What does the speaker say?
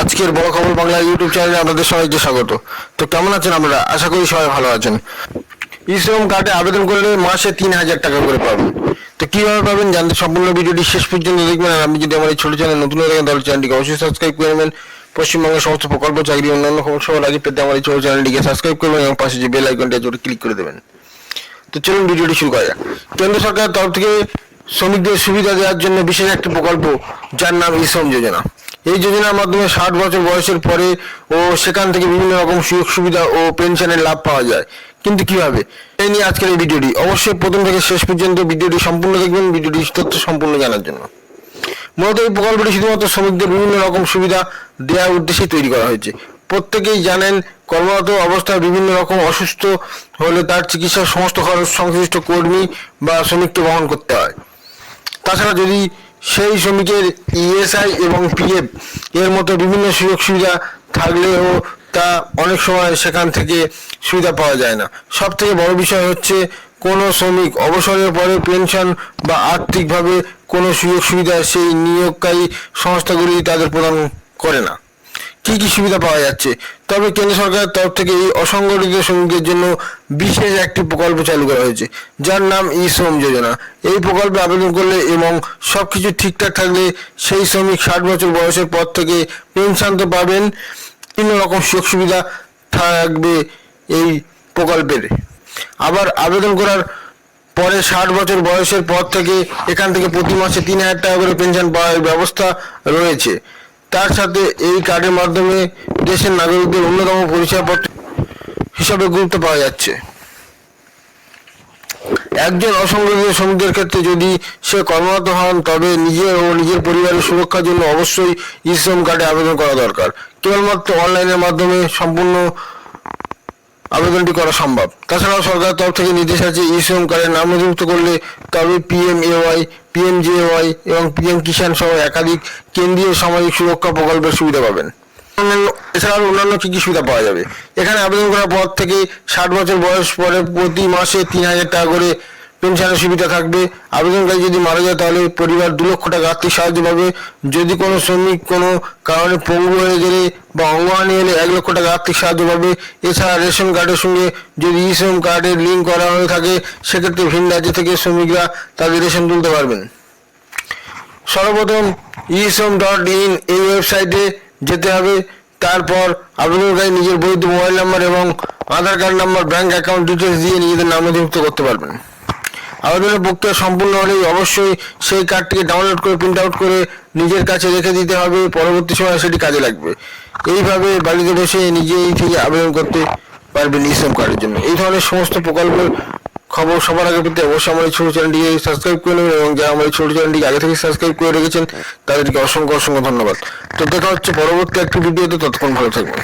আজকের বড় খবর বাংলা ইউটিউব চ্যানেলে আপনাদের সবাইকে স্বাগত। তো কেমন আছেন আপনারা? আশা করি সবাই ভালো আছেন। ই শ্রম কার্ডে আবেদন করলে মাসে তিন হাজার টাকা করে পাবেন। তো কীভাবে পাবেন জানতে সম্পূর্ণ ভিডিওটি শেষ পর্যন্ত দেখবেন। আর আপনি যদি আমার এই ছোট চ্যানেল নতুন হয়ে থাকেন, তাহলে চ্যানেলটিকে অবশ্যই সাবস্ক্রাইব করে নেবেন। পশ্চিমবঙ্গের সমস্ত প্রকল্প, চাকরি, অন্যান্য খবর সবার আগে পেতে আমার এই ছোট চ্যানেলটিকে সাবস্ক্রাইব করবেন এবং পাশে যে বেল আইকনটি আছে, ওটা ক্লিক করে দেবেন। তো চলুন ভিডিওটি শুরু করা যাক। কেন্দ্র সরকারের তরফ থেকে শ্রমিকদের সুবিধা দেওয়ার জন্য বিশেষ একটি প্রকল্প, যার নাম ই শ্রম যোজনা। এই যোজনার মাধ্যমে ষাট বছর বয়সের পরে ও সেখান থেকে বিভিন্ন রকম সুযোগ সুবিধা ও পেনশনের লাভ পাওয়া যায়। কিন্তু কীভাবে? এই নিয়ে আজকের এই ভিডিওটি। অবশ্যই প্রথম থেকে শেষ পর্যন্ত ভিডিওটি সম্পূর্ণ দেখবেন, ভিডিওটি তথ্য সম্পূর্ণ জানার জন্য। মূলত এই প্রকল্পটি শুধুমাত্র শ্রমিকদের বিভিন্ন রকম সুবিধা দেওয়ার উদ্দেশ্যে তৈরি করা হয়েছে। প্রত্যেকেই জানেন, কর্মরত অবস্থায় বিভিন্ন রকম অসুস্থ হলে তার চিকিৎসার সমস্ত খরচ সংশ্লিষ্ট কর্মী বা শ্রমিককে বহন করতে হয়। তাছাড়া যদি সেই শ্রমিকের ইএসআই এবং পিএফ এর মতো বিভিন্ন সুযোগ সুবিধা থাকলেও তা অনেক সময় সেখান থেকে সুবিধা পাওয়া যায় না। সব থেকে বড় বিষয় হচ্ছে কোনো শ্রমিক অবসরের পরে পেনশন বা আর্থিকভাবে কোনো সুযোগ সুবিধা সেই নিয়োগকারী সংস্থাগুলি তাদের প্রদান করে না। কি কি সুবিধা পাওয়া যাচ্ছে? তবে কেন্দ্র সরকারের তরফ থেকে এই অসংগঠিত শ্রমিকদের জন্য বিশেষ একটি প্রকল্প চালু করা হয়েছে, যার নাম ই শ্রম যোজনা। এই প্রকল্পে আবেদন করলে এবং সব কিছু ঠিকঠাক থাকলে সেই শ্রমিক ষাট বছর বয়সের পর থেকে পেনশন তো পাবেন, বিভিন্ন রকম সুযোগ সুবিধা থাকবে এই প্রকল্পের। আবার আবেদন করার পরে ষাট বছর বয়সের পর থেকে এখান থেকে প্রতি মাসে তিন হাজার টাকা করে পেনশন পাওয়ার ব্যবস্থা রয়েছে। তার সাথে এই কার্ডের মাধ্যমে দেশের নাগরিকদের অন্যতম পরিচয়পত্র হিসাবে গুরুত্ব পাওয়া যাচ্ছে। একজন অসংগঠিত শ্রমিকদের ক্ষেত্রে যদি সে কর্মরত হন, তবে নিজের ও নিজের পরিবারের সুরক্ষার জন্য অবশ্যই ই শ্রম কার্ডে আবেদন করা দরকার। কেবলমাত্র অনলাইনের মাধ্যমে সম্পূর্ণ আবেদনটি করা সম্ভব। তাছাড়াও সরকারের তরফ থেকে নির্দেশ আছে ই শ্রম কার্ডের নাম নথিভুক্ত করলে তবে পিএম এওয়াই পিএম জেওয়াই এবং পিএম কিষাণ সহ একাধিক কেন্দ্রীয় সামাজিক সুরক্ষা প্রকল্পের সুবিধা পাবেন। এছাড়াও অন্যান্য কি কি সুবিধা পাওয়া যাবে? এখানে আবেদন করার পর থেকে ষাট বছর বয়স পরে প্রতি মাসে তিন হাজার টাকা করে পেনশনের সুবিধা থাকবে। আবেদনকারী যদি মারা যায়, তাহলে পরিবার দু লক্ষ টাকা আর্থিক সাহায্য পাবে। যদি কোনো শ্রমিক কোনো কারণে পঙ্গু হয়ে গেলে বা অঙ্গহানি হলে এক লক্ষ টাকা আর্থিক সাহায্য পাবে। এছাড়া রেশন কার্ডের সঙ্গে যদি ই শ্রম কার্ডের লিঙ্ক করা হয়ে থাকে, সেক্ষেত্রে ভিন রাজ্য থেকে শ্রমিকরা তাদের রেশন তুলতে পারবেন। সর্বপ্রথম ইশ্রম ডট ইন এই ওয়েবসাইটে যেতে হবে। তারপর আবেদনকারী নিজের বৈধ মোবাইল নাম্বার এবং Aadhaar card number bank account details দিয়ে নিজেদের নাম নথিভুক্ত করতে পারবেন। আবেদনের প্রক্রিয়া সম্পূর্ণ হলেই অবশ্যই সেই কার্ডটিকে ডাউনলোড করে প্রিন্ট আউট করে নিজের কাছে রেখে দিতে হবে। পরবর্তী সময় সেটি কাজে লাগবে। এইভাবে বাড়িতে বসে নিজেই থেকে আবেদন করতে পারবেন ইশ্রম কার্ডের জন্য। এই ধরনের সমস্ত প্রকল্পের খবর সবার আগে পেতে অবশ্যই আমার এই ছোট চ্যানেলটিকে সাবস্ক্রাইব করে নেবেন এবং যারা আমার এই ছোট চ্যানেলটিকে আগে থেকে সাবস্ক্রাইব করে রেখেছেন, তাদেরকে অসংখ্য অসংখ্য ধন্যবাদ। তো দেখা হচ্ছে পরবর্তী একটি ভিডিওতে, ততক্ষণ ভালো থাকবেন।